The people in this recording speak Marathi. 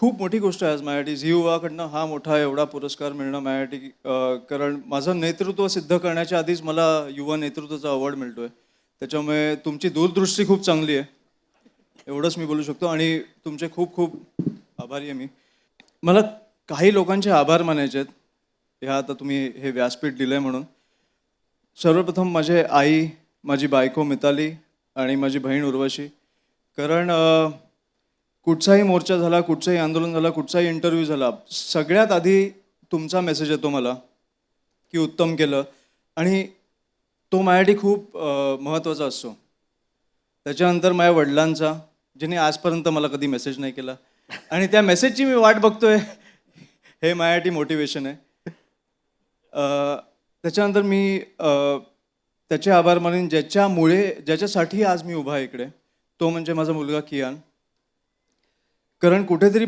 खूप मोठी गोष्ट आहे आज माझ्यासाठी झी युवाकडनं हा मोठा एवढा पुरस्कार मिळणं माझ्यासाठी कारण माझं नेतृत्व सिद्ध करण्याच्या आधीच मला युवा नेतृत्वाचा अवॉर्ड मिळतोय. त्याच्यामुळे तुमची दूरदृष्टी खूप चांगली आहे. एवढंच मी बोलू शकतो आणि तुमचे खूप खूप आभारी आहे मी. मला काही लोकांचे आभार मानायचे आहेत. ह्या आता तुम्ही हे व्यासपीठ दिलं आहे म्हणून. सर्वप्रथम माझे आई माझी बायको मिताली आणि माझी बहीण उर्वशी. कारण कुठचाही मोर्चा झाला कुठचंही आंदोलन झालं कुठचाही इंटरव्ह्यू झाला सगळ्यात आधी तुमचा मेसेज येतो मला की उत्तम केलं. आणि तो माझ्यासाठी खूप महत्त्वाचा असतो. त्याच्यानंतर माझ्या वडिलांचा ज्याने आजपर्यंत मला कधी मेसेज नाही केला. आणि त्या मेसेजची मी वाट बघतोय. हे माझ्यासाठी मोटिवेशन आहे. त्याच्यानंतर मी त्याचे आभार मानेन ज्याच्यामुळे ज्याच्यासाठी आज मी उभा आहे इकडे तो म्हणजे माझा मुलगा कियान. कारण कुठेतरी